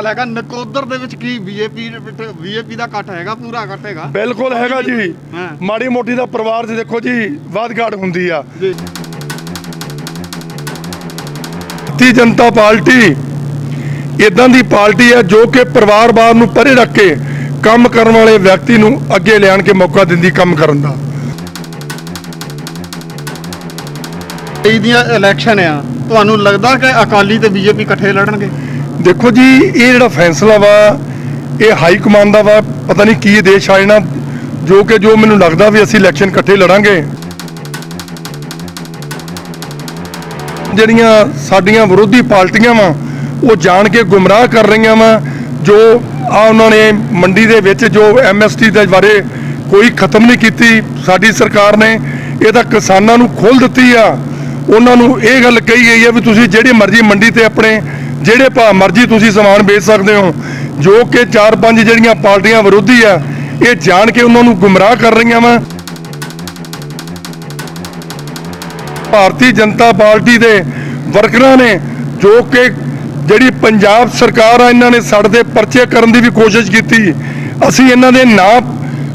ਸਵਾਲ ਹੈਗਾ ਨਕੋਦਰ ਦੇ ਵਿੱਚ ਕੀ ਬੀਜੇਪੀ ਬੀਜੇਪੀ ਦਾ ਇਕੱਠ ਹੈਗਾ ਪੂਰਾ ਇਕੱਠ ਹੈਗਾ? ਬਿਲਕੁਲ ਹੈਗਾ ਜੀ। ਮਾੜੀ ਮੋਟੀ ਦਾ ਪਰਿਵਾਰ 'ਚ ਦੇਖੋ ਜੀ ਵਾਦਗਾੜ ਹੁੰਦੀ ਆ। ਜੀ ਭਾਰਤੀ ਜਨਤਾ ਪਾਰਟੀ ਇਦਾਂ ਦੀ ਪਾਰਟੀ ਹੈ ਜੋ ਕਿ ਪਰਿਵਾਰਵਾਦ ਨੂੰ ਪਰੇ ਰੱਖ ਕੇ ਕੰਮ ਕਰਨ ਵਾਲੇ ਵਿਅਕਤੀ ਨੂੰ ਅੱਗੇ ਲਿਆਣ ਕੇ ਮੌਕਾ ਦਿੰਦੀ ਕੰਮ ਕਰਨ ਦਾ। ਇਹ ਦੀਆਂ ਇਲੈਕਸ਼ਨ ਆ ਤੁਹਾਨੂੰ ਲੱਗਦਾ ਕਿ ਅਕਾਲੀ ਤੇ ਬੀਜੇਪੀ ਇਕੱਠੇ ਲੜਨਗੇ? ਦੇਖੋ ਜੀ, ਇਹ ਜਿਹੜਾ ਫੈਸਲਾ ਵਾ, ਇਹ ਹਾਈ ਕਮਾਂਡ ਦਾ ਵਾ, ਪਤਾ ਨਹੀਂ ਕੀ ਦੇਸ਼ ਆ ਜਾਣਾ, ਜੋ ਕਿ ਜੋ ਮੈਨੂੰ ਲੱਗਦਾ ਵੀ ਅਸੀਂ ਇਲੈਕਸ਼ਨ ਇਕੱਠੇ ਲੜਾਂਗੇ। ਜਿਹੜੀਆਂ ਸਾਡੀਆਂ ਵਿਰੋਧੀ ਪਾਰਟੀਆਂ ਵਾ, ਉਹ ਜਾਣ ਕੇ ਗੁੰਮਰਾਹ ਕਰ ਰਹੀਆਂ ਵਾ, ਜੋ ਆ ਉਹਨਾਂ ਨੇ ਮੰਡੀ ਦੇ ਵਿੱਚ ਜੋ ਐਮਐਸਟੀ ਦੇ ਬਾਰੇ ਕੋਈ ਖਤਮ ਨਹੀਂ ਕੀਤੀ, ਸਾਡੀ ਸਰਕਾਰ ਨੇ ਇਹ ਤਾਂ ਕਿਸਾਨਾਂ ਨੂੰ ਖੋਲ ਦਿੱਤੀ ਆ। ਉਹਨਾਂ ਨੂੰ ਇਹ ਗੱਲ ਕਹੀ ਗਈ ਹੈ ਵੀ ਤੁਸੀਂ ਜਿਹੜੀ ਮਰਜ਼ੀ ਮੰਡੀ ਤੇ ਆਪਣੇ ਜਿਹੜੇ ਭਾਅ ਮਰਜ਼ੀ ਤੁਸੀਂ ਸਮਾਨ ਵੇਚ ਸਕਦੇ ਹੋ, ਜੋ ਕਿ ਚਾਰ ਪੰਜ ਜਿਹੜੀਆਂ ਪਾਰਟੀਆਂ ਵਿਰੋਧੀ ਆ, ਇਹ ਜਾਣ ਕੇ ਉਹਨਾਂ ਨੂੰ ਗੁੰਮਰਾਹ ਕਰ ਰਹੀਆਂ ਵਾ। ਭਾਰਤੀ ਜਨਤਾ ਪਾਰਟੀ ਦੇ ਵਰਕਰਾਂ ਨੇ, ਜੋ ਕਿ ਜਿਹੜੀ ਪੰਜਾਬ ਸਰਕਾਰ ਆ, ਇਹਨਾਂ ਨੇ ਸਾਡੇ ਤੇ ਪਰਚੇ ਕਰਨ ਦੀ ਵੀ ਕੋਸ਼ਿਸ਼ ਕੀਤੀ। ਅਸੀਂ ਇਹਨਾਂ ਦੇ ਨਾਂ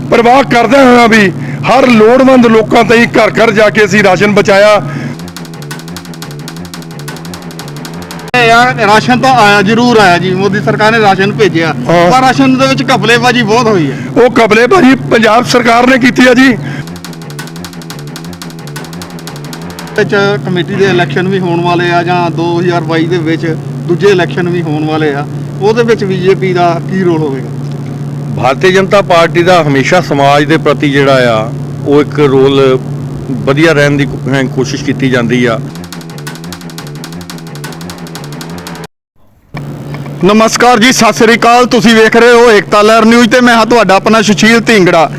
ਪ੍ਰਵਾਹ ਕਰਦੇ ਹਾਂ ਵੀ ਹਰ ਲੋੜਵੰਦ ਲੋਕਾਂ ਤਾਈਂ ਘਰ ਘਰ ਜਾ ਕੇ ਅਸੀਂ ਰਾਸ਼ਨ ਬਚਾਇਆ ਯਾਰ ਰਾਸ਼ਨ ਤਾਂ ਆਇਆ ਜ਼ਰੂਰ ਆਇਆ ਜੀ। ਮੋਦੀ ਸਰਕਾਰ ਨੇ ਰਾਸ਼ਨ ਭੇਜਿਆ। ਹਾਂ। ਪਰ ਰਾਸ਼ਨ ਦੇ ਵਿੱਚ ਘਪਲੇਬਾਜ਼ੀ ਬਹੁਤ ਹੋਈ ਹੈ। ਉਹ ਕਬਲੇ ਭਾਜੀ ਪੰਜਾਬ ਸਰਕਾਰ ਨੇ ਕੀਤੀ ਆ ਜੀ। ਵਿੱਚ ਕਮੇਟੀ ਦੇ ਇਲੈਕਸ਼ਨ ਵੀ ਹੋਣ ਵਾਲੇ ਆ ਜਾਂ 2022 ਦੇ ਵਿੱਚ ਦੂਜੇ ਇਲੈਕਸ਼ਨ ਵੀ ਹੋਣ ਵਾਲੇ ਆ ਉਹਦੇ ਵਿੱਚ ਬੀਜੇਪੀ ਦਾ ਕੀ ਰੋਲ ਹੋਵੇਗਾ? ਭਾਰਤੀ ਜਨਤਾ ਪਾਰਟੀ ਦਾ ਹਮੇਸ਼ਾ ਸਮਾਜ ਦੇ ਪ੍ਰਤੀ ਜਿਹੜਾ ਆ ਉਹ ਇੱਕ ਰੋਲ ਵਧੀਆ ਰਹਿਣ ਦੀ ਕੋ- ਕੋਸ਼ਿਸ਼ ਕੀਤੀ ਜਾਂਦੀ ਆ। ਨਮਸਕਾਰ ਜੀ ਸਤਿ ਸ੍ਰੀ ਅਕਾਲ। ਤੁਸੀਂ ਵੇਖ ਰਹੇ ਹੋ ਏਕਤਾ ਲਹਿਰ ਨਿਊਜ਼ ਤੇ ਮੈਂ ਹਾਂ ਤੁਹਾਡਾ ਆਪਣਾ ਸੁਸ਼ੀਲ ਢਿੰਗੜਾ।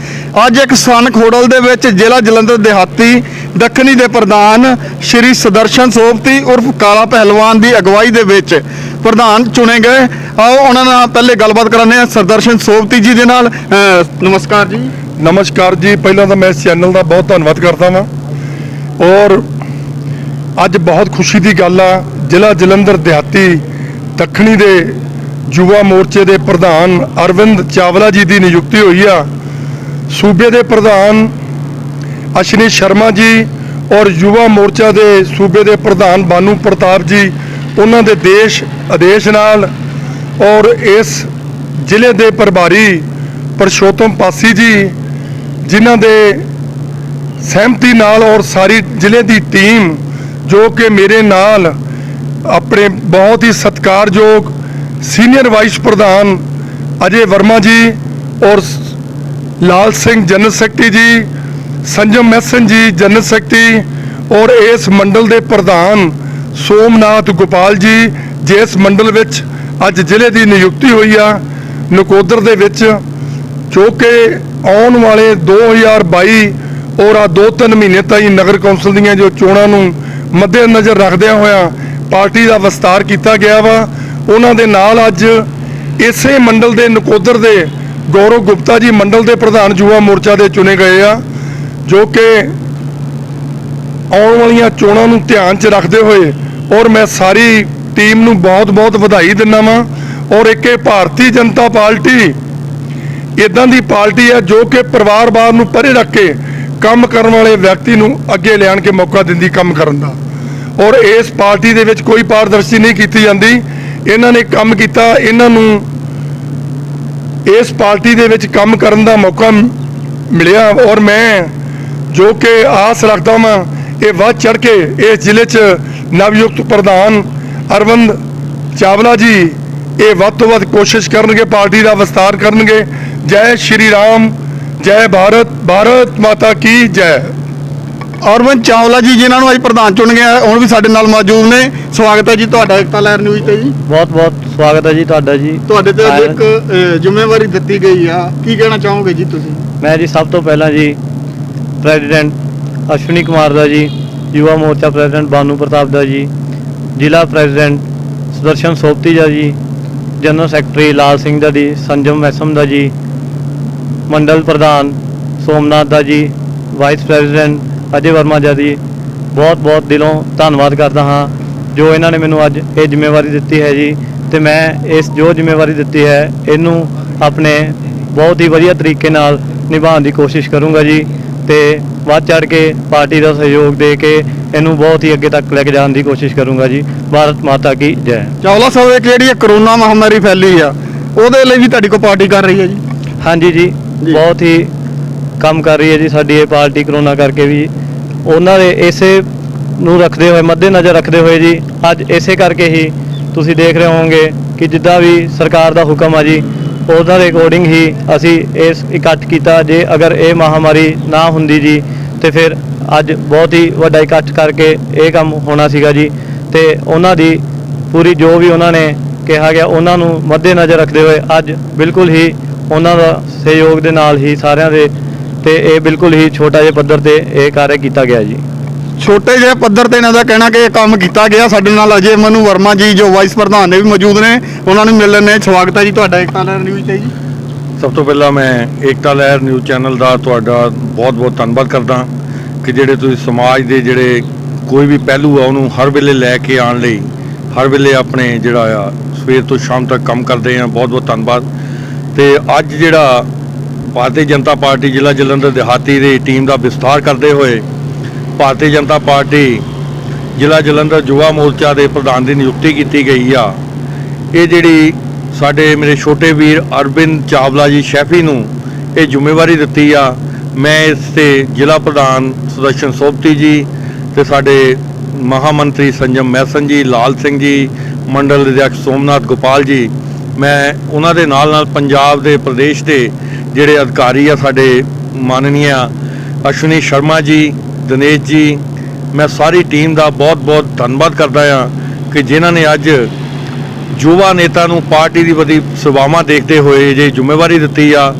ਅੱਜ ਇੱਕ ਸਥਾਨਕ ਹੋਟਲ ਦੇ ਵਿੱਚ ਜ਼ਿਲ੍ਹਾ ਜਲੰਧਰ ਦਿਹਾਤੀ ਦੱਖਣੀ ਦੇ ਪ੍ਰਧਾਨ ਸ਼੍ਰੀ ਸੁਦਰਸ਼ਨ ਸੋਪਤੀ ਉਰਫ ਕਾਲਾ ਪਹਿਲਵਾਨ ਦੀ ਅਗਵਾਈ ਦੇ ਵਿੱਚ ਪ੍ਰਧਾਨ ਚੁਣੇ ਗਏ। ਆਓ ਉਹਨਾਂ ਨਾਲ ਪਹਿਲੇ ਗੱਲਬਾਤ ਕਰਾਂਦੇ ਹਾਂ। ਸੁਦਰਸ਼ਨ ਸੋਭਤੀ ਜੀ ਦੇ ਨਾਲ। ਅਹ, ਨਮਸਕਾਰ ਜੀ। ਨਮਸਕਾਰ ਜੀ। ਪਹਿਲਾਂ ਤਾਂ ਮੈਂ ਇਸ ਚੈਨਲ ਦਾ ਬਹੁਤ ਧੰਨਵਾਦ ਕਰਦਾ ਵਾਂ। ਔਰ ਅੱਜ ਬਹੁਤ ਖੁਸ਼ੀ ਦੀ ਗੱਲ ਆ। ਜ਼ਿਲ੍ਹਾ ਜਲੰਧਰ ਦਿਹਾਤੀ ਦੱਖਣੀ ਦੇ ਯੁਵਾ ਮੋਰਚੇ ਦੇ ਪ੍ਰਧਾਨ ਅਰਵਿੰਦ ਚਾਵਲਾ ਜੀ ਦੀ ਨਿਯੁਕਤੀ ਹੋਈ ਆ। ਸੂਬੇ ਦੇ ਪ੍ਰਧਾਨ ਅਸ਼ਨੀ ਸ਼ਰਮਾ ਜੀ ਔਰ ਯੁਵਾ ਮੋਰਚਾ ਦੇ ਸੂਬੇ ਦੇ ਪ੍ਰਧਾਨ ਬਾਨੂ ਪ੍ਰਤਾਪ ਜੀ, ਉਹਨਾਂ ਦੇ ਦੇਸ਼ ਆਦੇਸ਼ ਨਾਲ ਔਰ ਇਸ ਜ਼ਿਲ੍ਹੇ ਦੇ ਪ੍ਰਭਾਰੀ ਪਰਸ਼ੋਤਮ ਪਾਸੀ ਜੀ, ਜਿਨ੍ਹਾਂ ਦੇ ਸਹਿਮਤੀ ਨਾਲ ਔਰ ਸਾਰੀ ਜ਼ਿਲ੍ਹੇ ਦੀ ਟੀਮ ਜੋ ਕਿ ਮੇਰੇ ਨਾਲ ਆਪਣੇ ਬਹੁਤ ਹੀ ਸਤਿਕਾਰਯੋਗ ਸੀਨੀਅਰ ਵਾਈਸ ਪ੍ਰਧਾਨ ਅਜੇ ਵਰਮਾ ਜੀ ਔਰ ਲਾਲ Singh general secretary ji, Sanjam Maisan ji general secretary ਔਰ ਇਸ ਮੰਡਲ ਦੇ ਪ੍ਰਧਾਨ ਸੋਮਨਾਥ ਗੋਪਾਲ ਜੀ, ਜਿਸ ਮੰਡਲ ਵਿੱਚ ਅੱਜ ਜ਼ਿਲ੍ਹੇ ਦੀ ਨਿਯੁਕਤੀ ਹੋਈ ਆ, ਨਕੋਦਰ ਦੇ ਵਿੱਚ, ਜੋ ਕਿ ਆਉਣ ਵਾਲੇ 2022 ਔਰ ਆ 2-3 ਮਹੀਨੇ ਤਾਈਂ ਨਗਰ ਕੌਂਸਲ ਦੀਆਂ ਜੋ ਚੋਣਾਂ ਨੂੰ ਮੱਦੇਨਜ਼ਰ ਰੱਖਦਿਆਂ ਹੋਇਆਂ ਪਾਰਟੀ ਦਾ ਵਿਸਤਾਰ ਕੀਤਾ ਗਿਆ ਵਾ। ਉਹਨਾਂ ਦੇ ਨਾਲ ਅੱਜ ਇਸੇ ਮੰਡਲ ਦੇ ਨਕੋਦਰ ਦੇ ਗੌਰਵ ਗੁਪਤਾ ਜੀ ਮੰਡਲ ਦੇ ਪ੍ਰਧਾਨ ਯੁਵਾ ਮੋਰਚਾ ਦੇ ਚੁਣੇ ਗਏ ਆ, ਜੋ ਕਿ ਆਉਣ ਵਾਲੀਆਂ ਚੋਣਾਂ ਨੂੰ ਧਿਆਨ 'ਚ ਰੱਖਦੇ ਹੋਏ ਔਰ ਮੈਂ ਸਾਰੀ ਟੀਮ ਨੂੰ ਬਹੁਤ-ਬਹੁਤ ਵਧਾਈ ਦਿੰਦਾ ਵਾਂ ਔਰ ਇੱਕ ਇਹ ਭਾਰਤੀ ਜਨਤਾ ਪਾਰਟੀ ਇਦਾਂ ਦੀ ਪਾਰਟੀ ਹੈ ਜੋ ਕਿ ਪਰਿਵਾਰਵਾਦ ਨੂੰ ਪਰੇ ਰੱਖ ਕੇ ਕੰਮ ਕਰਨ ਵਾਲੇ ਵਿਅਕਤੀ ਨੂੰ ਅੱਗੇ ਲਿਆਣ ਕੇ ਮੌਕਾ ਦਿੰਦੀ ਕੰਮ ਕਰਨ ਦਾ। ਔਰ ਇਸ ਪਾਰਟੀ ਦੇ ਵਿੱਚ ਕੋਈ ਪਾਰਦਰਸ਼ੀ ਨਹੀਂ ਕੀਤੀ ਜਾਂਦੀ। ਇਹਨਾਂ ਨੇ ਕੰਮ ਕੀਤਾ, ਇਹਨਾਂ ਨੂੰ ਇਸ ਪਾਰਟੀ ਦੇ ਵਿੱਚ ਕੰਮ ਕਰਨ ਦਾ ਮੌਕਾ ਮਿਲਿਆ ਔਰ ਮੈਂ ਜੋ ਕਿ ਆਸ ਰੱਖਦਾ ਹਾਂ ਇਹ ਵੱਧ ਚੜ ਕੇ ਇਸ ਜ਼ਿਲ੍ਹੇ 'ਚ ਨਵਯੁਕਤ ਪ੍ਰਧਾਨ ਅਰਵਿੰਦ ਚਾਵਲਾ ਜੀ, ਇਹ ਵੱਧ ਤੋਂ ਵੱਧ ਕੋਸ਼ਿਸ਼ ਕਰਨਗੇ, ਪਾਰਟੀ ਦਾ ਵਿਸਤਾਰ ਕਰਨਗੇ। ਜੈ ਸ਼੍ਰੀ ਰਾਮ, ਜੈ ਭਾਰਤ ਭਾਰਤ ਮਾਤਾ ਕੀ ਜੈ। ਅਰਵਿੰਦ ਚਾਵਲਾ ਜੀ ਜਿਨ੍ਹਾਂ ਨੂੰ ਅੱਜ ਪ੍ਰਧਾਨ ਚੁਣ ਗਿਆ ਹੁਣ ਵੀ ਸਾਡੇ ਨਾਲ ਮੌਜੂਦ ਨੇ। ਸਵਾਗਤ ਹੈ ਜੀ ਤੁਹਾਡਾ ਏਕਤਾ ਲਹਿਰ ਨਿਊਜ਼ ਤੇ ਜੀ। ਬਹੁਤ ਬਹੁਤ ਸਵਾਗਤ ਹੈ ਜੀ ਤੁਹਾਡਾ ਜੀ। ਤੁਹਾਡੇ ਤੇ ਅੱਜ ਇੱਕ ਜ਼ਿੰਮੇਵਾਰੀ ਦਿੱਤੀ ਗਈ ਆ। ਕੀ ਕਹਿਣਾ ਚਾਹੋਗੇ ਜੀ ਤੁਸੀਂ? ਮੈਂ ਜੀ ਸਭ ਤੋਂ ਪਹਿਲਾਂ ਜੀ ਪ੍ਰੈਜ਼ੀਡੈਂਟ ਅਸ਼ਵਨੀ ਕੁਮਾਰ ਦਾ ਜੀ ਯੁਵਾ ਮੋਰਚਾ ਪ੍ਰੈਜ਼ੀਡੈਂਟ ਬਾਨੂ ਪ੍ਰਤਾਪ ਦਾ ਜੀ ਜ਼ਿਲ੍ਹਾ ਪ੍ਰੈਜ਼ੀਡੈਂਟ ਸੁਦਰਸ਼ਨ ਸੋਪਤੀ ਦਾ ਜੀ ਜਨਰਲ ਸੈਕਟਰੀ ਲਾਲ ਸਿੰਘ ਦਾ ਜੀ ਸੰਜਮ ਮੈਸਮ ਦਾ ਜੀ ਮੰਡਲ ਪ੍ਰਧਾਨ ਸੋਮਨਾਥ ਦਾ ਜੀ ਵਾਈਸ ਪ੍ਰੈਜ਼ੀਡੈਂਟ ਅਜੇ ਵਰਮਾ ਜੀ ਦੀ ਬਹੁਤ ਬਹੁਤ ਦਿਲੋਂ ਧੰਨਵਾਦ ਕਰਦਾ ਹਾਂ ਜੋ ਇਹਨਾਂ ਨੇ ਮੈਨੂੰ ਅੱਜ ਇਹ ਜ਼ਿੰਮੇਵਾਰੀ ਦਿੱਤੀ ਹੈ ਜੀ ਤੇ ਮੈਂ ਇਸ ਜੋ ਜ਼ਿੰਮੇਵਾਰੀ ਦਿੱਤੀ ਹੈ ਇਹਨੂੰ ਆਪਣੇ ਬਹੁਤ ਹੀ ਵਧੀਆ ਤਰੀਕੇ ਨਾਲ ਨਿਭਾਉਣ ਦੀ ਕੋਸ਼ਿਸ਼ ਕਰੂੰਗਾ ਜੀ ਤੇ ਵੱਧ ਚੜ ਕੇ ਪਾਰਟੀ ਦਾ ਸਹਿਯੋਗ ਦੇ ਕੇ ਇਹਨੂੰ ਬਹੁਤ ਹੀ ਅੱਗੇ ਤੱਕ ਲੈ ਕੇ ਜਾਣ ਦੀ ਕੋਸ਼ਿਸ਼ ਕਰੂੰਗਾ ਜੀ। ਭਾਰਤ ਮਾਤਾ ਕੀ ਜੈ। ਚਾਵਲਾ ਸਾਹਿਬ ਇੱਕ ਜਿਹੜੀ ਕਰੋਨਾ ਮਹਾਮਾਰੀ ਫੈਲੀ ਆ ਉਹਦੇ ਲਈ ਵੀ ਤੁਹਾਡੀ ਕੋ ਪਾਰਟੀ ਕਰ ਰਹੀ ਹੈ ਜੀ। ਹਾਂਜੀ ਜੀ। ਬਹੁਤ ਹੀ ਕੰਮ ਕਰ ਰਹੀ ਹੈ ਜੀ, ਸਾਡੀ ਇਹ ਪਾਰਟੀ ਕਰੋਨਾ ਕਰਕੇ ਵੀ। ਉਹਨਾਂ ਦੇ ਇਸੇ ਨੂੰ ਰੱਖਦੇ ਹੋਏ ਮੱਦੇ ਨਜ਼ਰ ਰੱਖਦੇ ਹੋਏ ਜੀ, ਅੱਜ ਇਸੇ ਕਰਕੇ ਹੀ ਤੁਸੀਂ ਦੇਖ ਰਹੇ ਹੋਵੋਗੇ ਕਿ ਜਿੱਦਾਂ ਵੀ ਸਰਕਾਰ ਦਾ ਹੁਕਮ ਆ ਜੀ ਉਹਦਾ ਦੇ ਅਕੋਰਡਿੰਗ ਹੀ ਅਸੀਂ ਇਸ ਇਕੱਠ ਕੀਤਾ। ਜੇ ਅਗਰ ਇਹ ਮਹਾਮਾਰੀ ਨਾ ਹੁੰਦੀ ਜੀ, ਤੇ ਫਿਰ ਅੱਜ ਬਹੁਤ ਹੀ ਵੱਡਾ ਇਕੱਠ ਕਰਕੇ ਇਹ ਕੰਮ ਹੋਣਾ ਸੀਗਾ ਜੀ। ਤੇ ਉਹਨਾਂ ਦੀ ਪੂਰੀ ਜੋ ਵੀ ਉਹਨਾਂ ਨੇ ਕਿਹਾ ਗਿਆ, ਉਹਨਾਂ ਨੂੰ ਮੱਦੇ ਨਜ਼ਰ ਰੱਖਦੇ ਹੋਏ ਅੱਜ ਬਿਲਕੁਲ ਹੀ ਉਹਨਾਂ ਦਾ ਸਹਿਯੋਗ ਦੇ ਨਾਲ ਹੀ ਸਾਰਿਆਂ ਦੇ ਤੇ ਇਹ ਬਿਲਕੁਲ ਹੀ ਛੋਟਾ ਜਿਹੇ ਪੱਧਰ ਤੇ ਇਹ ਕਾਰਜ ਕੀਤਾ ਗਿਆ ਜੀ। ਛੋਟੇ ਜਿਹੇ ਪੱਧਰ ਤੇ ਇਹਨਾਂ ਦਾ ਕਹਿਣਾ ਕਿ ਇਹ ਕੰਮ ਕੀਤਾ ਗਿਆ। ਸਾਡੇ ਨਾਲ ਅਜੇ ਮਨੂ ਵਰਮਾ ਜੀ ਜੋ ਵਾਈਸ ਪ੍ਰਧਾਨ ਨੇ ਵੀ ਮੌਜੂਦ ਨੇ ਉਹਨਾਂ ਨੂੰ ਮਿਲਣ ਨੇ। ਸਵਾਗਤ ਹੈ ਜੀ ਤੁਹਾਡਾ ਇੱਕ ਤਾਲਰ ਨਿਊਜ਼ ਤੇ ਜੀ। ਸਭ ਤੋਂ ਪਹਿਲਾਂ ਮੈਂ ਏਕਤਾ ਲਹਿਰ ਨਿਊਜ਼ ਚੈਨਲ ਦਾ ਤੁਹਾਡਾ ਬਹੁਤ-ਬਹੁਤ ਧੰਨਵਾਦ ਕਰਦਾ ਕਿ ਜਿਹੜੇ ਤੁਸੀਂ ਸਮਾਜ ਦੇ ਜਿਹੜੇ ਕੋਈ ਵੀ ਪਹਿਲੂ ਆ ਉਹਨੂੰ ਹਰ ਵੇਲੇ ਲੈ ਕੇ ਆਉਣ ਲਈ ਹਰ ਵੇਲੇ ਆਪਣੇ ਜਿਹੜਾ ਆ ਸਵੇਰ ਤੋਂ ਸ਼ਾਮ ਤੱਕ ਕੰਮ ਕਰਦੇ ਆ। ਬਹੁਤ-ਬਹੁਤ ਧੰਨਵਾਦ। ਤੇ ਅੱਜ ਜਿਹੜਾ ਭਾਰਤੀ ਜਨਤਾ ਪਾਰਟੀ ਜ਼ਿਲ੍ਹਾ ਜਲੰਧਰ ਦਿਹਾਤੀ ਦੀ ਟੀਮ ਦਾ ਵਿਸਥਾਰ ਕਰਦੇ ਹੋਏ ਭਾਰਤੀ ਜਨਤਾ ਪਾਰਟੀ ਜ਼ਿਲ੍ਹਾ ਜਲੰਧਰ ਯੁਵਾ ਮੋਰਚਾ ਦੇ ਪ੍ਰਧਾਨ ਦੀ ਨਿਯੁਕਤੀ ਕੀਤੀ ਗਈ ਆ। ਇਹ ਜਿਹੜੀ ਸਾਡੇ ਮੇਰੇ ਛੋਟੇ ਵੀਰ ਅਰਵਿੰਦ ਚਾਵਲਾ ਜੀ ਸ਼ੈਫੀ ਨੂੰ ਇਹ ਜ਼ਿੰਮੇਵਾਰੀ ਦਿੱਤੀ ਆ, ਮੈਂ ਇਸ ਤੇ ਜ਼ਿਲ੍ਹਾ ਪ੍ਰਧਾਨ ਸੁਦਰਸ਼ਨ ਸੋਪਤੀ ਜੀ ਤੇ ਸਾਡੇ ਮਹਾਮੰਤਰੀ ਸੰਜਮ ਮੈਸਨ ਜੀ, ਲਾਲ ਸਿੰਘ ਜੀ, ਮੰਡਲ ਦੇ ਸੋਮਨਾਥ ਗੋਪਾਲ ਜੀ, ਮੈਂ ਉਹਨਾਂ ਦੇ ਨਾਲ ਨਾਲ ਪੰਜਾਬ ਦੇ ਪ੍ਰਦੇਸ਼ ਦੇ ਜਿਹੜੇ ਅਧਿਕਾਰੀ ਆ ਸਾਡੇ ਮਾਨਨੀय ਅਸ਼ਵਨੀ ਸ਼ਰਮਾ ਜੀ, ਦਿਨੇਸ਼ ਜੀ, ਮੈਂ ਸਾਰੀ ਟੀਮ ਦਾ ਬਹੁਤ-ਬਹੁਤ ਧੰਨਵਾਦ ਕਰਦਾ ਆ ਕਿ ਜਿਨ੍ਹਾਂ ਨੇ ਅੱਜ ਯੁਵਾ ਨੇਤਾ ਨੂੰ ਪਾਰਟੀ ਦੀ ਵਧੀ ਸੇਵਾਵਾਂ ਦੇਖਦੇ ਹੋਏ ਜੇ ਜ਼ਿੰਮੇਵਾਰੀ ਦਿੱਤੀ ਆ।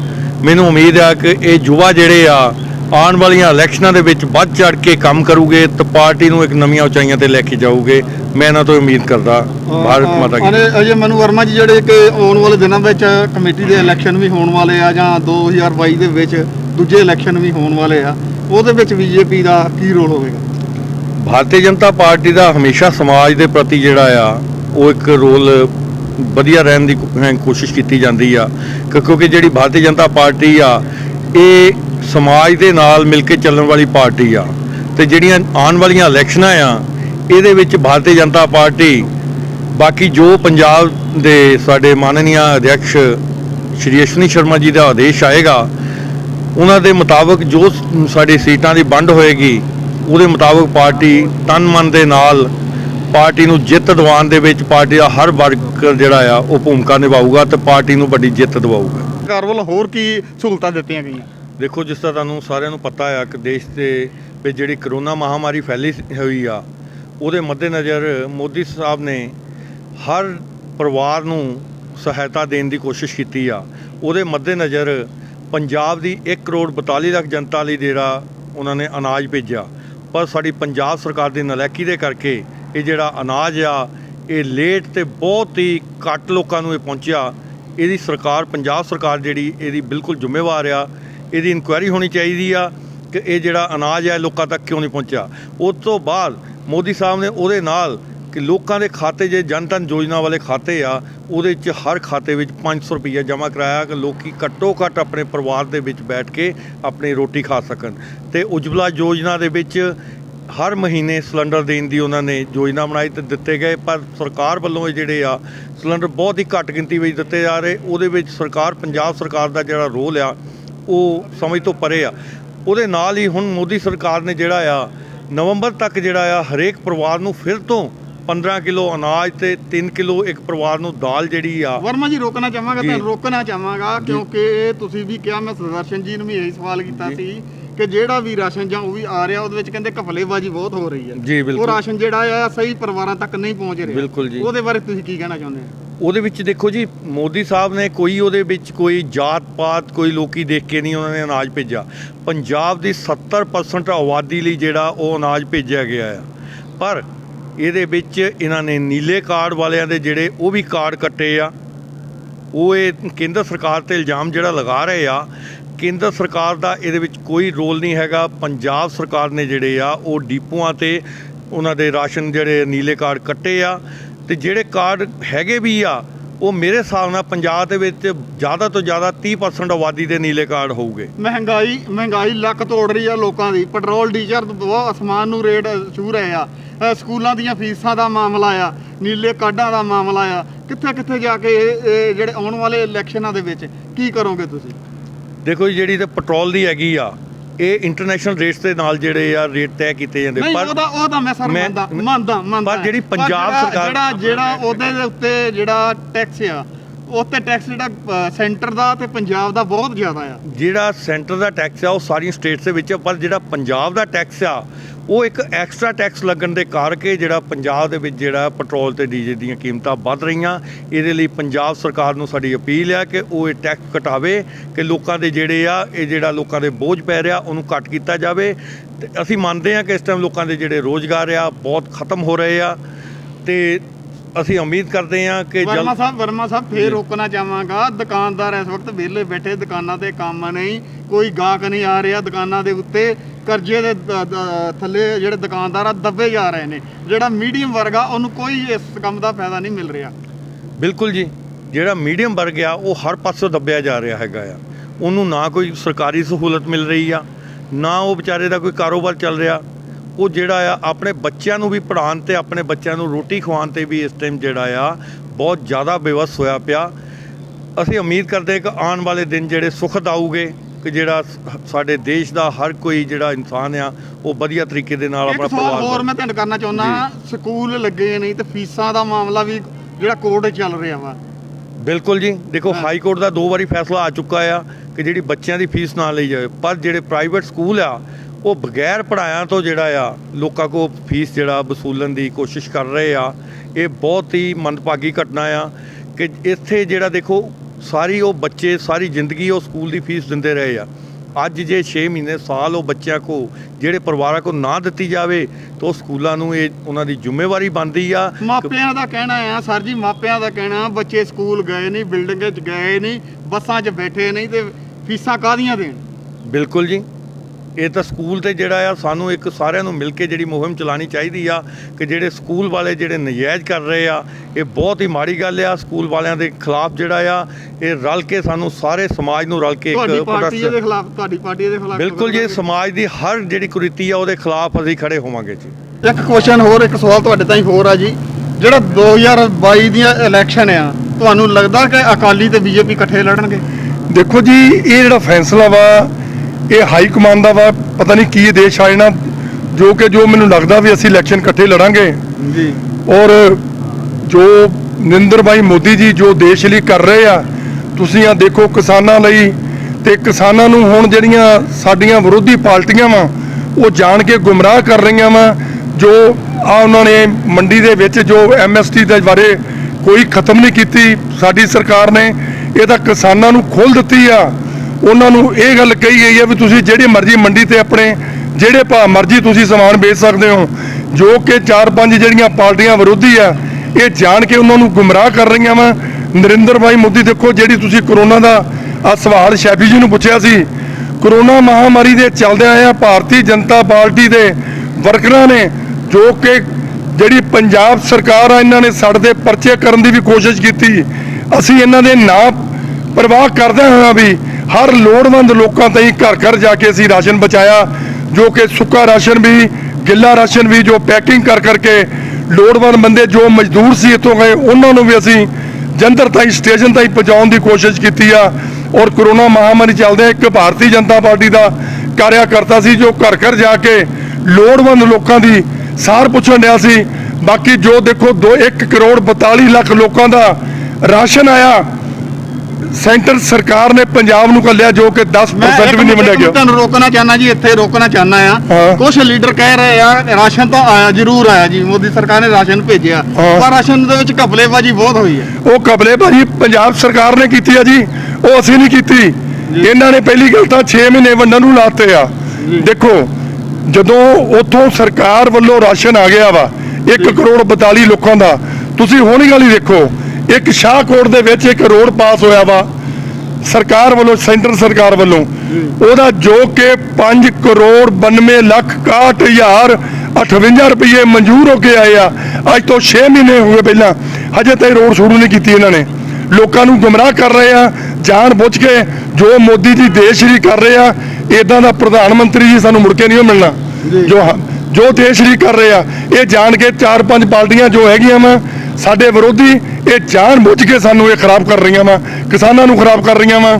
ਮੈਨੂੰ ਉਮੀਦ ਆ ਕਿ ਇਹ ਯੁਵਾ ਜਿਹੜੇ ਆ ਆਉਣ ਵਾਲੀਆਂ ਇਲੈਕਸ਼ਨਾਂ ਦੇ ਵਿੱਚ ਵੱਧ ਚੜ ਕੇ ਕੰਮ ਕਰੂਗੇ ਤੇ ਪਾਰਟੀ ਨੂੰ ਇੱਕ ਨਵੀਆਂ ਉਚਾਈਆਂ ਤੇ ਲੈ ਕੇ ਜਾਊਗੇ। ਮੈਂ ਇਹਨਾਂ ਤੋਂ ਉਮੀਦ ਕਰਦਾ ਭਾਰਤ ਮਾਤਾ ਕੀ ਅਰੇ ਅਜੇ ਮਨੂ ਵਰਮਾ ਜੀ ਜਿਹੜੇ ਕਿ ਆਉਣ ਵਾਲੇ ਦਿਨਾਂ ਵਿੱਚ ਕਮੇਟੀ ਦੇ ਇਲੈਕਸ਼ਨ ਵੀ ਹੋਣ ਵਾਲੇ ਆ ਜਾਂ 2022 ਦੇ ਵਿੱਚ ਦੂਜੇ ਇਲੈਕਸ਼ਨ ਵੀ ਹੋਣ ਵਾਲੇ ਆ ਉਹਦੇ ਵਿੱਚ ਬੀਜੇਪੀ ਦਾ ਕੀ ਰੋਲ ਹੋਵੇਗਾ? ਭਾਰਤੀ ਜਨਤਾ ਪਾਰਟੀ ਦਾ ਹਮੇਸ਼ਾ ਸਮਾਜ ਦੇ ਪ੍ਰਤੀ ਜਿਹੜਾ ਆ ਉਹ ਇੱਕ ਰੋਲ ਵਧੀਆ ਰਹਿਣ ਦੀ ਕੋਸ਼ਿਸ਼ ਕੀਤੀ ਜਾਂਦੀ ਆ। ਕਿਉਂਕਿ ਜਿਹੜੀ ਭਾਰਤੀ ਜਨਤਾ ਪਾਰਟੀ ਆ ਇਹ ਸਮਾਜ ਦੇ ਨਾਲ ਮਿਲ ਕੇ ਚੱਲਣ ਵਾਲੀ ਪਾਰਟੀ ਆ। ਤੇ ਜਿਹੜੀਆਂ ਆਉਣ ਵਾਲੀਆਂ ਇਲੈਕਸ਼ਨਾਂ ਆ, ਇਹਦੇ ਵਿੱਚ ਭਾਰਤੀ ਜਨਤਾ ਪਾਰਟੀ, ਬਾਕੀ ਜੋ ਪੰਜਾਬ ਦੇ ਸਾਡੇ ਮਾਨਨੀਆ ਅਧਿਕਸ਼ ਸ਼੍ਰੀ ਅਸ਼ਵਨੀ ਸ਼ਰਮਾ ਜੀ ਦਾ ਆਦੇਸ਼ ਆਏਗਾ, ਉਹਨਾਂ ਦੇ ਮੁਤਾਬਕ ਜੋ ਸ- ਸਾਡੀ ਸੀਟਾਂ ਦੀ ਵੰਡ ਹੋਏਗੀ, ਉਹਦੇ ਮੁਤਾਬਕ ਪਾਰਟੀ ਤਨ ਮਨ ਦੇ ਨਾਲ ਪਾਰਟੀ ਨੂੰ ਜਿੱਤ ਦਿਵਾਉਣ ਦੇ ਵਿੱਚ ਪਾਰਟੀ ਦਾ ਹਰ ਵਰਕਰ ਜਿਹੜਾ ਆ, ਉਹ ਭੂਮਿਕਾ ਨਿਭਾਊਗਾ ਤੇ ਪਾਰਟੀ ਨੂੰ ਵੱਡੀ ਜਿੱਤ ਦਿਵਾਊਗਾ। ਸਰਕਾਰ ਵੱਲੋਂ ਹੋਰ ਕੀ ਸਹੂਲਤਾਂ ਦਿੱਤੀਆਂ ਗਈਆਂ? ਦੇਖੋ, ਜਿਸ ਤਰ੍ਹਾਂ ਤੁਹਾਨੂੰ ਸਾਰਿਆਂ ਨੂੰ ਪਤਾ ਆ ਕਿ ਦੇਸ਼ ਦੇ ਵਿੱਚ ਜਿਹੜੀ ਕਰੋਨਾ ਮਹਾਮਾਰੀ ਫੈਲੀ ਹੋਈ ਆ, ਉਹਦੇ ਮੱਦੇਨਜ਼ਰ ਮੋਦੀ ਸਾਹਿਬ ਨੇ ਹਰ ਪਰਿਵਾਰ ਨੂੰ ਸਹਾਇਤਾ ਦੇਣ ਦੀ ਕੋਸ਼ਿਸ਼ ਕੀਤੀ ਆ। ਉਹਦੇ ਮੱਦੇਨਜ਼ਰ ਪੰਜਾਬ ਦੀ 1 ਕਰੋੜ 42 ਲੱਖ ਜਨਤਾ ਲਈ ਜਿਹੜਾ ਉਹਨਾਂ ਨੇ ਅਨਾਜ ਭੇਜਿਆ। ਪਰ ਸਾਡੀ ਪੰਜਾਬ ਸਰਕਾਰ ਦੀ ਨਲਾਇਕੀ ਦੇ ਕਰਕੇ ਇਹ ਜਿਹੜਾ ਅਨਾਜ ਆ, ਇਹ ਲੇਟ ਤੇ ਬਹੁਤ ਹੀ ਘੱਟ ਲੋਕਾਂ ਨੂੰ ਇਹ ਪਹੁੰਚਿਆ। ਇਹਦੀ ਸਰਕਾਰ, ਪੰਜਾਬ ਸਰਕਾਰ ਜਿਹੜੀ, ਇਹਦੀ ਬਿਲਕੁਲ ਜ਼ਿੰਮੇਵਾਰ ਆ। ਇਹਦੀ ਇਨਕੁਆਇਰੀ ਹੋਣੀ ਚਾਹੀਦੀ ਆ ਕਿ ਇਹ ਜਿਹੜਾ ਅਨਾਜ ਹੈ ਲੋਕਾਂ ਤੱਕ ਕਿਉਂ ਨਹੀਂ ਪਹੁੰਚਿਆ? ਉਸ ਤੋਂ ਬਾਅਦ ਮੋਦੀ ਸਾਹਿਬ ਨੇ ਉਹਦੇ ਨਾਲ ਕਿ ਲੋਕਾਂ ਦੇ ਖਾਤੇ ਜੇ ਜਨ ਧਨ ਯੋਜਨਾ ਵਾਲੇ ਖਾਤੇ ਆ, ਉਹਦੇ 'ਚ ਹਰ ਖਾਤੇ ਵਿੱਚ 500 ਰੁਪਈਆ ਜਮ੍ਹਾਂ ਕਰਾਇਆ ਕਿ ਲੋਕੀ ਘੱਟੋ ਘੱਟ ਆਪਣੇ ਪਰਿਵਾਰ ਦੇ ਵਿੱਚ ਬੈਠ ਕੇ ਆਪਣੀ ਰੋਟੀ ਖਾ ਸਕਣ। ਤੇ ਉਜਵਲਾ ਯੋਜਨਾ ਦੇ ਵਿੱਚ ਹਰ ਮਹੀਨੇ ਸਿਲੰਡਰ ਦੇਣ ਦੀ ਉਹਨਾਂ ਨੇ ਯੋਜਨਾ ਬਣਾਈ ਤੇ ਦਿੱਤੇ ਗਏ, ਪਰ ਸਰਕਾਰ ਵੱਲੋਂ ਇਹ ਜਿਹੜੇ ਆ, ਸਿਲੰਡਰ ਬਹੁਤ ਹੀ ਘੱਟ ਗਿਣਤੀ ਵਿੱਚ ਦਿੱਤੇ ਜਾ ਰਹੇ। ਉਹਦੇ ਵਿੱਚ ਸਰਕਾਰ, ਪੰਜਾਬ ਸਰਕਾਰ ਦਾ ਜਿਹੜਾ ਰੋਲ ਆ ਉਹ ਸਮਝ ਤੋਂ ਪਰੇ ਆ ਉਹਦੇ ਨਾਲ ਹੀ ਹੁਣ ਮੋਦੀ ਸਰਕਾਰ ਨੇ ਜਿਹੜਾ ਆ ਨਵੰਬਰ ਤੱਕ ਜਿਹੜਾ ਆ ਹਰੇਕ ਪਰਿਵਾਰ ਨੂੰ ਫਿਰ ਤੋਂ 15 ਕਿਲੋ ਅਨਾਜ ਤੇ 3 ਕਿਲੋ ਇੱਕ ਪਰਿਵਾਰ ਨੂੰ ਦਾਲ ਜਿਹੜੀ ਆ ਵਰਮਾ ਜੀ ਰੋਕਣਾ ਚਾਹਾਂਗਾ। ਤਾਂ ਰੋਕਣਾ ਚਾਹਾਂਗਾ। ਕਿਉਂਕਿ ਇਹ ਤੁਸੀਂ ਵੀ ਕਿਹਾ ਮੈਂ ਸੁਦਰਸ਼ਨ ਜੀ ਨੂੰ ਵੀ ਇਹੀ ਸਵਾਲ ਕੀਤਾ। ਸੀ ਕਿ ਜਿਹੜਾ ਵੀ ਰਾਸ਼ਨ ਜਾਂ ਉਹ ਵੀ ਆ ਰਿਹਾ ਉਹਦੇ ਵਿੱਚ ਕਹਿੰਦੇ ਘਪਲੇਬਾਜ਼ੀ ਬਹੁਤ ਹੋ ਰਹੀ ਹੈ। ਉਹ ਰਾਸ਼ਨ ਜਿਹੜਾ ਆ ਸਹੀ ਪਰਿਵਾਰਾਂ ਤੱਕ ਨਹੀਂ ਪਹੁੰਚ ਰਿਹਾ। ਉਹਦੇ ਬਾਰੇ ਤੁਸੀਂ ਕੀ ਕਹਿਣਾ ਚਾਹੁੰਦੇ ਆ ਉਹਦੇ ਵਿੱਚ ਦੇਖੋ ਜੀ, ਮੋਦੀ ਸਾਹਿਬ ਨੇ ਕੋਈ ਉਹਦੇ ਵਿੱਚ ਕੋਈ ਜਾਤ ਪਾਤ ਕੋਈ ਲੋਕੀ ਦੇਖ ਕੇ ਨਹੀਂ ਉਹਨਾਂ ਨੇ ਅਨਾਜ ਭੇਜਿਆ। ਪੰਜਾਬ ਦੀ 70% ਆਬਾਦੀ ਲਈ ਜਿਹੜਾ ਉਹ ਅਨਾਜ ਭੇਜਿਆ ਗਿਆ ਆ। ਪਰ ਇਹਦੇ ਵਿੱਚ ਇਹਨਾਂ ਨੇ ਨੀਲੇ ਕਾਰਡ ਵਾਲਿਆਂ ਦੇ ਜਿਹੜੇ ਉਹ ਵੀ ਕਾਰਡ ਕੱਟੇ ਆ। ਉਹ ਇਹ ਕੇਂਦਰ ਸਰਕਾਰ ਤੇ ਇਲਜ਼ਾਮ ਜਿਹੜਾ ਲਗਾ ਰਹੇ ਆ, ਕੇਂਦਰ ਸਰਕਾਰ ਦਾ ਇਹਦੇ ਵਿੱਚ ਕੋਈ ਰੋਲ ਨਹੀਂ ਹੈਗਾ। ਪੰਜਾਬ ਸਰਕਾਰ ਨੇ ਜਿਹੜੇ ਆ, ਉਹ ਡੀਪੂਆਂ ਤੇ ਉਹਨਾਂ ਦੇ ਰਾਸ਼ਨ ਜਿਹੜੇ ਨੀਲੇ ਕਾਰਡ ਕੱਟੇ ਆ। ਤੇ ਜਿਹੜੇ ਕਾਰਡ ਹੈਗੇ ਵੀ ਆ ਉਹ ਮੇਰੇ ਹਿਸਾਬ ਨਾਲ ਪੰਜਾਬ ਦੇ ਵਿੱਚ ਜ਼ਿਆਦਾ ਤੋਂ ਜ਼ਿਆਦਾ 30% ਆਬਾਦੀ ਦੇ ਨੀਲੇ ਕਾਰਡ ਹੋਊਗੇ। ਮਹਿੰਗਾਈ ਮਹਿੰਗਾਈ ਲੱਕ ਤੋੜ ਰਹੀ ਆ ਲੋਕਾਂ ਦੀ। ਪੈਟਰੋਲ ਡੀਜ਼ਲ ਬਹੁਤ ਅਸਮਾਨ ਨੂੰ ਰੇਟ ਛੂ ਰਹੇ ਆ। ਸਕੂਲਾਂ ਦੀਆਂ ਫੀਸਾਂ ਦਾ ਮਾਮਲਾ ਆ ਨੀਲੇ ਕਾਰਡਾਂ ਦਾ ਮਾਮਲਾ ਆ। ਕਿੱਥੇ ਕਿੱਥੇ ਜਾ ਕੇ ਇਹ ਜਿਹੜੇ ਆਉਣ ਵਾਲੇ ਇਲੈਕਸ਼ਨਾਂ ਦੇ ਵਿੱਚ ਕੀ ਕਰੋਗੇ ਤੁਸੀਂ? ਦੇਖੋ ਜਿਹੜੀ ਤੇ ਪੈਟਰੋਲ ਦੀ ਹੈਗੀ ਆ ਇਹ ਇੰਟਰਨੈਸ਼ਨਲ ਰੇਟਸ ਦੇ ਨਾਲ ਜਿਹੜੇ ਆ ਰੇਟ ਤੈਅ ਕੀਤੇ ਜਾਂਦੇ। ਨਹੀਂ ਉਹਦਾ ਉਹਦਾ ਮੈਂ ਸਰ ਮੰਨਦਾ ਮੰਨਦਾ ਮੰਨਦਾ ਪਰ ਜਿਹੜੀ ਪੰਜਾਬ ਸਰਕਾਰ- ਜਿਹੜਾ ਜਿਹੜਾ ਉਹਦੇ ਦੇ ਉੱਤੇ ਜਿਹੜਾ ਟੈਕਸ ਆ ਉੱਤੇ ਟੈਕਸ ਜਿਹੜਾ ਸੈਂਟਰ ਦਾ ਤੇ ਪੰਜਾਬ ਦਾ ਬਹੁਤ ਜ਼ਿਆਦਾ ਆ। ਜਿਹੜਾ ਸੈਂਟਰ ਦਾ ਟੈਕਸ ਆ ਉਹ ਸਾਰੀਆਂ ਸਟੇਟਸ ਦੇ ਵਿੱਚ ਆ, ਪਰ ਜਿਹੜਾ ਪੰਜਾਬ ਦਾ ਟੈਕਸ ਆ ਉਹ ਇੱਕ ਐਕਸਟਰਾ ਟੈਕਸ ਲੱਗਣ ਦੇ ਕਰਕੇ ਜਿਹੜਾ ਪੰਜਾਬ ਦੇ ਵਿੱਚ ਜਿਹੜਾ ਪੈਟਰੋਲ ਤੇ ਡੀਜ਼ਲ ਦੀਆਂ ਕੀਮਤਾਂ ਵੱਧ ਰਹੀਆਂ। ਇਹਦੇ ਲਈ ਪੰਜਾਬ ਸਰਕਾਰ ਨੂੰ ਸਾਡੀ ਅਪੀਲ ਆ ਕਿ ਉਹ ਇਹ ਟੈਕਸ ਘਟਾਵੇ ਕਿ ਲੋਕਾਂ ਦੇ ਜਿਹੜੇ ਆ ਇਹ ਜਿਹੜਾ ਲੋਕਾਂ ਦੇ ਬੋਝ ਪੈ ਰਿਹਾ ਉਹਨੂੰ ਘੱਟ ਕੀਤਾ ਜਾਵੇ। ਤੇ ਅਸੀਂ ਮੰਨਦੇ ਹਾਂ ਕਿ ਇਸ ਟਾਈਮ ਲੋਕਾਂ ਦੇ ਜਿਹੜੇ ਰੋਜ਼ਗਾਰ ਆ ਬਹੁਤ ਖਤਮ ਹੋ ਰਹੇ ਆ। ਤੇ ਅਸੀਂ ਉਮੀਦ ਕਰਦੇ ਆ ਕਿ ਵਰਮਾ ਜਲਦ ਸਾਹਿਬ ਵਰਮਾ ਸਾਹਿਬ ਫੇਰ ਰੋਕਣਾ ਚਾਹਾਂਗਾ। ਦੁਕਾਨਦਾਰ ਇਸ ਵਕਤ ਵਿਹਲੇ ਬੈਠੇ ਦੁਕਾਨਾਂ ਤੇ ਕੰਮ ਨਹੀਂ ਕੋਈ ਗਾਹਕ ਨਹੀਂ ਆ ਰਿਹਾ ਦੁਕਾਨਾਂ ਦੇ ਉੱਤੇ। ਕਰਜ਼ੇ ਦੇ ਦ- ਦ- ਥੱਲੇ ਜਿਹੜੇ ਦੁਕਾਨਦਾਰ ਆ ਦੱਬੇ ਜਾ ਰਹੇ ਨੇ। ਜਿਹੜਾ ਮੀਡੀਅਮ ਵਰਗਾ ਉਹਨੂੰ ਕੋਈ ਇਸ ਕੰਮ ਦਾ ਫਾਇਦਾ ਨਹੀਂ ਮਿਲ ਰਿਹਾ। ਬਿਲਕੁਲ ਜੀ। ਜਿਹੜਾ ਮੀਡੀਅਮ ਵਰਗ ਆ ਉਹ ਹਰ ਪਾਸੋਂ ਦੱਬਿਆ ਜਾ ਰਿਹਾ ਹੈਗਾ ਆ। ਉਹਨੂੰ ਨਾ ਕੋਈ ਸਰਕਾਰੀ ਸਹੂਲਤ ਮਿਲ ਰਹੀ ਆ ਨਾ ਉਹ ਵਿਚਾਰੇ ਦਾ ਕੋਈ ਕਾਰੋਬਾਰ ਚੱਲ ਰਿਹਾ। ਉਹ ਜਿਹੜਾ ਆ ਆਪਣੇ ਬੱਚਿਆਂ ਨੂੰ ਵੀ ਪੜ੍ਹਾਉਣ ਤੇ ਆਪਣੇ ਬੱਚਿਆਂ ਨੂੰ ਰੋਟੀ ਖਵਾਉਣ ਤੇ ਵੀ ਇਸ ਟਾਈਮ ਜਿਹੜਾ ਆ ਬਹੁਤ ਜ਼ਿਆਦਾ ਬੇਵਸ ਹੋਇਆ ਪਿਆ। ਅਸੀਂ ਉਮੀਦ ਕਰਦੇ ਹਾਂ ਕਿ ਆਉਣ ਵਾਲੇ ਦਿਨ ਜਿਹੜੇ ਸੁਖਦ ਆਊਗੇ ਕਿ ਜਿਹੜਾ ਸਾਡੇ ਦੇਸ਼ ਦਾ ਹਰ ਕੋਈ ਜਿਹੜਾ ਇਨਸਾਨ ਆ ਉਹ ਵਧੀਆ ਤਰੀਕੇ ਦੇ ਨਾਲ ਆਪਣਾ ਪਰਿਵਾਰ ਹੋਰ ਮੈਂ ਤੁਹਾਨੂੰ ਕਰਨਾ ਚਾਹੁੰਦਾ ਸਕੂਲ ਲੱਗੇ ਨਹੀਂ ਤੇ ਫੀਸਾਂ ਦਾ ਮਾਮਲਾ ਵੀ ਜਿਹੜਾ ਕੋਰਟ ਚੱਲ ਰਿਹਾ ਵਾ। ਬਿਲਕੁਲ ਜੀ। ਦੇਖੋ। ਹਾਈ ਕੋਰਟ ਦਾ ਦੋ ਵਾਰੀ ਫੈਸਲਾ ਆ ਚੁੱਕਾ ਆ ਕਿ ਜਿਹੜੀ ਬੱਚਿਆਂ ਦੀ ਫੀਸ ਨਾ ਲਈ ਜਾਵੇ। ਪਰ ਜਿਹੜੇ ਪ੍ਰਾਈਵੇਟ ਸਕੂਲ ਆ ਉਹ ਬਗੈਰ ਪੜਾਇਆ ਤੋਂ ਜਿਹੜਾ ਆ ਲੋਕਾਂ ਕੋ ਫੀਸ ਜਿਹੜਾ ਵਸੂਲਣ ਦੀ ਕੋਸ਼ਿਸ਼ ਕਰ ਰਹੇ ਆ ਇਹ ਬਹੁਤ ਹੀ ਮੰਦਭਾਗੀ ਘਟਨਾ ਆ ਕਿ ਇੱਥੇ ਜਿਹੜਾ ਦੇਖੋ ਸਾਰੀ ਉਹ ਬੱਚੇ ਸਾਰੀ ਜ਼ਿੰਦਗੀ ਉਹ ਸਕੂਲ ਦੀ ਫੀਸ ਦਿੰਦੇ ਰਹੇ ਆ। ਅੱਜ ਜੇ 6 ਮਹੀਨੇ ਸਾਲ ਉਹ ਬੱਚਿਆਂ ਕੋ ਜਿਹੜੇ ਪਰਿਵਾਰਾਂ ਕੋ ਨਾ ਦਿੱਤੀ ਜਾਵੇ ਤਾਂ ਸਕੂਲਾਂ ਨੂੰ ਇਹ ਉਹਨਾਂ ਦੀ ਜ਼ਿੰਮੇਵਾਰੀ ਬਣਦੀ ਆ। ਮਾਪਿਆਂ ਦਾ ਕਹਿਣਾ ਆ ਸਰ ਜੀ ਮਾਪਿਆਂ ਦਾ ਕਹਿਣਾ ਬੱਚੇ ਸਕੂਲ ਗਏ ਨਹੀਂ ਬਿਲਡਿੰਗ 'ਚ ਗਏ ਨਹੀਂ ਬੱਸਾਂ 'ਚ ਬੈਠੇ ਨਹੀਂ ਤੇ ਫੀਸਾਂ ਕਾਹਦੀਆਂ ਦੇਣ? ਬਿਲਕੁਲ ਜੀ। ਇਹ ਤਾਂ ਸਕੂਲ ਤੇ ਜਿਹੜਾ ਆ ਸਾਨੂੰ ਇੱਕ ਸਾਰਿਆਂ ਨੂੰ ਮਿਲ ਕੇ ਜਿਹੜੀ ਮੁਹਿੰਮ ਚਲਾਣੀ ਚਾਹੀਦੀ ਆ ਕਿ ਜਿਹੜੇ ਸਕੂਲ ਵਾਲੇ ਜਿਹੜੇ ਨਜਾਇਜ਼ ਕਰ ਰਹੇ ਆ ਇਹ ਬਹੁਤ ਹੀ ਮਾੜੀ ਗੱਲ ਆ। ਸਕੂਲ ਵਾਲਿਆਂ ਦੇ ਖਿਲਾਫ ਜਿਹੜਾ ਆ ਇਹ ਰਲ ਕੇ ਸਾਨੂੰ ਸਾਰੇ ਸਮਾਜ ਨੂੰ ਰਲ ਕੇ ਤੁਹਾਡੀ ਇੱਕ ਪਾਰਟੀ protest- ਇਹਦੇ ਖਿਲਾਫ ਤੁਹਾਡੀ ਪਾਰਟੀ ਇਹਦੇ ਖਿਲਾਫ ਬਿਲਕੁਲ ਜੀ ਸਮਾਜ ਦੀ ਹਰ ਜਿਹੜੀ ਕੁਰੀਤੀ ਆ ਉਹਦੇ ਖਿਲਾਫ ਅਸੀਂ ਖੜੇ ਹੋਵਾਂਗੇ ਜੀ। ਇੱਕ ਕੁਐਸਚਨ ਹੋਰ ਇੱਕ ਸਵਾਲ ਤੁਹਾਡੇ ਤਾਈਂ ਹੋਰ ਆ ਜੀ। ਜਿਹੜਾ 2022 ਦੀਆਂ ਇਲੈਕਸ਼ਨ ਆ ਤੁਹਾਨੂੰ ਲੱਗਦਾ ਕਿ ਅਕਾਲੀ ਤੇ ਬੀਜੇਪੀ ਇਕੱਠੇ ਲੜਨਗੇ? ਦੇਖੋ ਜੀ ਇਹ ਜਿਹੜਾ ਫੈਸਲਾ ਵਾ ਇਹ ਹਾਈ ਕਮਾਂਡ ਦਾ ਵਾ ਪਤਾ ਨਹੀਂ ਕੀ ਆਦੇਸ਼ ਆ ਜਾਣਾ ਜੋ ਕਿ ਜੋ ਮੈਨੂੰ ਲੱਗਦਾ ਵੀ ਅਸੀਂ ਇਲੈਕਸ਼ਨ ਇਕੱਠੇ ਲੜਾਂਗੇ। ਜੀ। ਔਰ ਜੋ ਨਰਿੰਦਰ ਭਾਈ ਮੋਦੀ ਜੀ ਜੋ ਦੇਸ਼ ਲਈ ਕਰ ਰਹੇ ਆ ਤੁਸੀਂ ਆ ਦੇਖੋ ਕਿਸਾਨਾਂ ਲਈ ਤੇ ਕਿਸਾਨਾਂ ਨੂੰ ਹੁਣ ਜਿਹੜੀਆਂ ਸਾਡੀਆਂ ਵਿਰੋਧੀ ਪਾਰਟੀਆਂ ਵਾ ਉਹ ਜਾਣ ਕੇ ਗੁੰਮਰਾਹ ਕਰ ਰਹੀਆਂ ਵਾ ਜੋ ਆ ਉਹਨਾਂ ਨੇ ਮੰਡੀ ਦੇ ਵਿੱਚ ਜੋ ਐਮਐਸਟੀ ਦੇ ਬਾਰੇ ਕੋਈ ਖਤਮ ਨਹੀਂ ਕੀਤੀ ਸਾਡੀ ਸਰਕਾਰ ਨੇ ਇਹ ਤਾਂ ਕਿਸਾਨਾਂ ਨੂੰ ਖੋਲ ਦਿੱਤੀ ਆ। ਉਹਨਾਂ ਨੂੰ ਇਹ ਗੱਲ ਕਹੀ ਗਈ ਹੈ ਵੀ ਤੁਸੀਂ ਜਿਹੜੀ ਮਰਜ਼ੀ ਮੰਡੀ ਤੇ ਆਪਣੇ, ਜਿਹੜੇ ਭਾਅ ਮਰਜ਼ੀ ਤੁਸੀਂ ਸਮਾਨ ਵੇਚ ਸਕਦੇ ਹੋ, ਜੋ ਕਿ ਚਾਰ ਪੰਜ ਜਿਹੜੀਆਂ ਪਾਰਟੀਆਂ ਵਿਰੋਧੀ ਆ, ਇਹ ਜਾਣ ਕੇ ਉਹਨਾਂ ਨੂੰ ਗੁੰਮਰਾਹ ਕਰ ਰਹੀਆਂ ਵਾ। ਨਰਿੰਦਰ ਭਾਈ ਮੋਦੀ ਦੇਖੋ, ਜਿਹੜੀ ਤੁਸੀਂ ਕਰੋਨਾ ਦਾ ਆ ਸਵਾਲ ਸ਼ੈਫੀ ਜੀ ਨੂੰ ਪੁੱਛਿਆ ਸੀ, ਕਰੋਨਾ ਮਹਾਮਾਰੀ ਦੇ ਚੱਲਦਿਆਂ ਆਇਆ ਭਾਰਤੀ ਜਨਤਾ ਪਾਰਟੀ ਦੇ ਵਰਕਰਾਂ ਨੇ ਜੋ ਕਿ ਜਿਹੜੀ ਪੰਜਾਬ ਸਰਕਾਰ ਆ, ਇਹਨਾਂ ਨੇ ਸਾਡੇ ਦੇ ਪਰਚੇ ਕਰਨ ਦੀ ਵੀ ਕੋਸ਼ਿਸ਼ ਕੀਤੀ। ਅਸੀਂ ਇਹਨਾਂ ਦੇ ਨਾਂ ਪ੍ਰਵਾਹ ਕਰਦਿਆਂ ਹੋਇਆਂ ਵੀ ਹਰ ਲੋੜਵੰਦ ਲੋਕਾਂ ਤਾਈਂ ਘਰ ਘਰ ਜਾ ਕੇ ਅਸੀਂ ਰਾਸ਼ਨ ਬਚਾਇਆ, ਜੋ ਕਿ ਸੁੱਕਾ ਰਾਸ਼ਨ ਵੀ, ਗਿੱਲਾ ਰਾਸ਼ਨ ਵੀ, ਜੋ ਪੈਕਿੰਗ ਕਰ ਕਰਕੇ ਲੋੜਵੰਦ ਬੰਦੇ ਜੋ ਮਜ਼ਦੂਰ ਸੀ ਇੱਥੋਂ ਗਏ, ਉਹਨਾਂ ਨੂੰ ਵੀ ਅਸੀਂ ਜੰਦਰ ਤਾਈਂ, ਸਟੇਸ਼ਨ ਤਾਈਂ ਪਹੁੰਚਾਉਣ ਦੀ ਕੋਸ਼ਿਸ਼ ਕੀਤੀ ਆ। ਔਰ ਕਰੋਨਾ ਮਹਾਮਾਰੀ ਚੱਲਦੇ ਇੱਕ ਭਾਰਤੀ ਜਨਤਾ ਪਾਰਟੀ ਦਾ ਕਾਰਿਆਕਰਤਾ ਸੀ, ਜੋ ਘਰ ਘਰ ਜਾ ਕੇ ਲੋੜਵੰਦ ਲੋਕਾਂ ਦੀ ਸਾਰ ਪੁੱਛਣ ਡਿਆ ਸੀ। ਬਾਕੀ ਜੋ ਦੇਖੋ 2 1 ਕਰੋੜ 42 ਲੱਖ ਲੋਕਾਂ ਦਾ ਰਾਸ਼ਨ ਆਇਆ। ਸੈਂਟਰ ਸਰਕਾਰ ਨੇ ਪੰਜਾਬ ਨੂੰ ਕੱਲਿਆ ਜੋ ਕਿ 10% ਵੀ ਨਹੀਂ ਵੰਡਿਆ ਗਿਆ। ਤੁਹਾਨੂੰ ਰੋਕਣਾ ਚਾਹਨਾ ਜੀ ਇੱਥੇ ਰੋਕਣਾ ਚਾਹਨਾ ਆ। ਕੁਝ ਲੀਡਰ ਕਹਿ ਰਹੇ ਆ ਰਾਸ਼ਨ ਤਾਂ ਆਇਆ ਜ਼ਰੂਰ ਆਇਆ ਜੀ ਮੋਦੀ ਸਰਕਾਰ ਨੇ ਰਾਸ਼ਨ ਭੇਜਿਆ। ਪਰ ਰਾਸ਼ਨ ਦੇ ਵਿੱਚ ਘਪਲੇਬਾਜ਼ੀ ਬਹੁਤ ਹੋਈ ਹੈ। ਉਹ ਭਾਜੀ ਪੰਜਾਬ ਸਰਕਾਰ ਨੇ ਕੀਤੀ ਆ ਜੀ ਉਹ ਅਸੀਂ ਨਹੀਂ ਕੀਤੀ। ਇਹਨਾਂ ਨੇ ਪਹਿਲੀ ਗੱਲ ਤਾਂ 6 ਮਹੀਨੇ ਵੰਡਣ ਨੂੰ ਲਾਤੇ ਆ। ਦੇਖੋ ਜਦੋਂ ਉਥੋਂ ਸਰਕਾਰ ਵੱਲੋਂ ਰਾਸ਼ਨ ਆ ਗਿਆ ਵਾ 1 ਕਰੋੜ 42 ਲੋਕਾਂ ਦਾ ਤੁਸੀਂ ਹੁਣ ਹੀ ਗੱਲ ਹੀ ਦੇਖੋ ਇੱਕ ਸ਼ਾਹਕੋਟ ਦੇ ਵਿੱਚ ਇੱਕ ਰੋਡ ਪਾਸ ਹੋਇਆ ਵਾ ਸਰਕਾਰ ਵੱਲੋਂ ਸੈਂਟਰ ਸਰਕਾਰ ਵੱਲੋਂ ਉਹਦਾ ਜੋ ਕਿ 5 ਕਰੋੜ 92 ਲੱਖ 61 ਹਜ਼ਾਰ 58 ਰੁਪਏ ਮਨਜ਼ੂਰ ਹੋ ਕੇ ਆਏ ਆ ਅੱਜ ਤੋਂ 6 ਮਹੀਨੇ ਹੋ ਗਏ ਪਹਿਲਾਂ ਹਜੇ ਤਾਈਂ ਰੋਡ ਸ਼ੁਰੂ ਨਹੀਂ ਕੀਤੀ ਇਹਨਾਂ ਨੇ। ਲੋਕਾਂ ਨੂੰ ਗੁੰਮਰਾਹ ਕਰ ਰਹੇ ਆ ਜਾਣ ਬੁੱਝ ਕੇ ਜੋ ਮੋਦੀ ਜੀ ਦੇਸ਼ ਹੀ ਕਰ ਰਹੇ ਆ ਇਦਾਂ ਦਾ ਪ੍ਰਧਾਨ ਮੰਤਰੀ ਜੀ ਸਾਨੂੰ ਮੁੜ ਕੇ ਨਹੀਂ ਮਿਲਣਾ। ਜੋ। ਜੋ ਦੇਸ਼ ਹੀ ਕਰ ਰਹੇ ਆ ਇਹ ਜਾਣ ਕੇ ਚਾਰ ਪੰਜ ਪਾਰਟੀਆਂ ਜੋ ਹੈਗੀਆਂ ਵਾ ਸਾਡੇ ਵਿਰੋਧੀ ਇਹ ਜਾਣ ਬੁੱਝ ਕੇ ਸਾਨੂੰ ਇਹ ਖਰਾਬ ਕਰ ਰਹੀਆਂ ਵਾ ਕਿਸਾਨਾਂ ਨੂੰ ਖਰਾਬ ਕਰ ਰਹੀਆਂ ਵਾ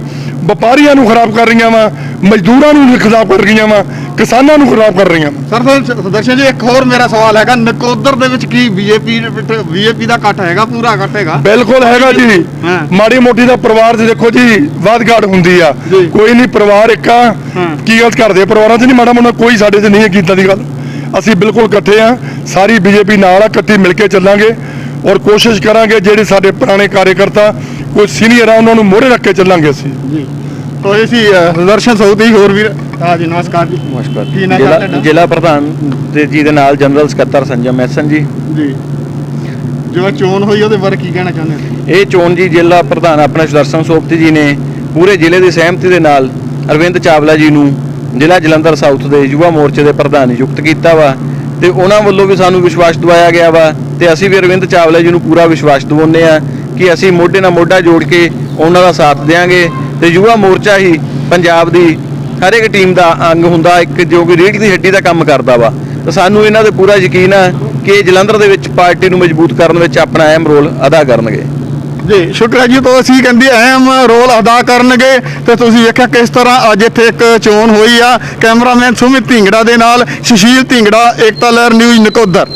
ਵਪਾਰੀਆਂ ਨੂੰ ਖਰਾਬ ਕਰ ਰਹੀਆਂ ਵਾ ਮਜ਼ਦੂਰਾਂ ਨੂੰ ਖਰਾਬ ਕਰ ਰਹੀਆਂ ਵਾ ਕਿਸਾਨਾਂ ਨੂੰ ਖਰਾਬ ਕਰ ਰਹੀਆਂ ਸਰ ਦਰਸ਼ਨ ਜੀ ਇੱਕ ਹੋਰ ਮੇਰਾ ਸਵਾਲ ਹੈਗਾ ਨਕੋਦਰ ਦੇ ਵਿੱਚ ਕੀ ਬੀਜੇਪੀ ਬੀਜੇਪੀ ਦਾ ਇਕੱਠ ਹੈਗਾ ਪੂਰਾ ਹੈਗਾ? ਬਿਲਕੁਲ ਹੈਗਾ ਜੀ। ਮਾੜੀ ਮੋਟੀ ਦਾ ਪਰਿਵਾਰ 'ਚ ਦੇਖੋ ਜੀ ਵਾਦਗਾੜ ਹੁੰਦੀ ਆ। ਕੋਈ ਨਹੀਂ ਪਰਿਵਾਰ ਇੱਕ। ਕੀ ਗੱਲ ਕਰਦੇ ਪਰਿਵਾਰਾਂ 'ਚ ਨਹੀਂ ਮਾੜਾ ਮੋਟਾ ਕੋਈ ਸਾਡੇ 'ਚ ਨਹੀਂ ਹੈ ਕੀਤਾ ਦੀ ਗੱਲ। ਅਸੀਂ ਬਿਲਕੁਲ ਇਕੱਠੇ ਆ। ਸਾਰੀ ਬੀਜੇਪੀ ਨਾਲ ਆ ਇਕੱਠੀ ਮਿਲ ਕੇ ਚੱਲਾਂਗੇ। ਔਰ ਕੋਸ਼ਿਸ਼ ਕਰਾਂਗੇ ਜਿਹੜੇ ਸਾਡੇ ਪੁਰਾਣੇ ਕਾਰਜਕਰਤਾ ਕੋਈ ਸੀਨੀਅਰ ਆ ਉਹਨਾਂ ਨੂੰ ਮੋਹਰੇ ਰੱਖ ਕੇ ਚੱਲਾਂਗੇ ਅਸੀਂ। ਜੀ। ਤੋ ਇਹ ਸੀ ਸੌਦੀ ਹੋਰ ਵੀਰ ਹਾਂ ਜੀ ਨਮਸਕਾਰ ਜੀ। ਨਮਸਕਾਰ। ਕੀ ਨਾਮ ਜ਼ਿਲ੍ਹਾ ਪ੍ਰਧਾਨ ਦੇ ਜੀ ਦੇ ਨਾਲ ਜਨਰਲ ਸਕੱਤਰ ਸੰਜਮ ਐਸਨ ਜੀ। ਜੀ। ਜੋ ਚੋਣ ਹੋਈ ਉਹਦੇ ਬਾਰੇ ਕੀ ਕਹਿਣਾ ਚਾਹੁੰਦੇ ਹੋ ਇਹ ਚੋਣ ਜੀ ਜ਼ਿਲ੍ਹਾ ਪ੍ਰਧਾਨ ਆਪਣਾ ਸੁਦਰਸ਼ਨ ਸੋਪਤੀ ਜੀ ਨੇ ਪੂਰੇ ਜ਼ਿਲ੍ਹੇ ਦੀ ਸਹਿਮਤੀ ਦੇ ਨਾਲ ਅਰਵਿੰਦ ਚਾਵਲਾ ਜੀ ਨੂੰ ਜ਼ਿਲ੍ਹਾ ਜਲੰਧਰ ਸਾਊਥ ਦੇ ਯੁਵਾ ਮੋਰਚੇ ਦੇ ਪ੍ਰਧਾਨ ਨਿਯੁਕਤ ਕੀਤਾ ਵਾ। ਤੇ ਉਹਨਾਂ ਵੱਲੋਂ ਵੀ ਸਾਨੂੰ ਵਿਸ਼ਵਾਸ ਦਵਾਇਆ ਗਿਆ ਵਾ ਤੇ ਅਸੀਂ ਵੀ ਅਰਵਿੰਦ ਚਾਵਲਾ ਜੀ ਨੂੰ ਪੂਰਾ ਵਿਸ਼ਵਾਸ ਦਿਵਾਉਂਦੇ ਆ ਕਿ ਅਸੀਂ ਮੋਢੇ ਨਾਲ ਮੋਢਾ ਜੋੜ ਕੇ ਉਹਨਾਂ ਦਾ ਸਾਥ ਦੇਵਾਂਗੇ ਤੇ ਯੁਵਾ ਮੋਰਚਾ ਹੀ ਪੰਜਾਬ ਦੀ ਹਰ ਇੱਕ ਟੀਮ ਦਾ ਅੰਗ ਹੁੰਦਾ, ਇੱਕ ਜੋ ਕਿ ਰੀੜ ਦੀ ਹੱਡੀ ਦਾ ਕੰਮ ਕਰਦਾ ਵਾ। ਤਾਂ ਸਾਨੂੰ ਇਹਨਾਂ ਤੇ ਪੂਰਾ ਯਕੀਨ ਆ ਕਿ ਇਹ ਜਲੰਧਰ ਦੇ ਵਿੱਚ ਪਾਰਟੀ ਨੂੰ ਮਜ਼ਬੂਤ ਕਰਨ ਵਿੱਚ ਆਪਣਾ ਅਹਿਮ ਰੋਲ ਅਦਾ ਕਰਨਗੇ। ਜੀ। ਸ਼ੁਕਰੀਆ ਜੀ, ਤੋਂ ਅਸੀਂ ਕਹਿੰਦੇ ਅਹਿਮ ਰੋਲ ਅਦਾ ਕਰਨਗੇ ਤੇ ਤੁਸੀਂ ਵੇਖਿਆ ਕਿਸ ਤਰ੍ਹਾਂ ਅੱਜ ਇੱਥੇ ਇੱਕ ਚੋਣ ਹੋਈ ਆ। ਕੈਮਰਾਮੈਨ ਸੁਮਿਤ ਢਿੰਗੜਾ ਦੇ ਨਾਲ ਸੁਸ਼ੀਲ ਢਿੰਗੜਾ, ਏਕਤਾ ਲਹਿਰ ਨਿਊਜ਼ ਨਕੋਦਰ।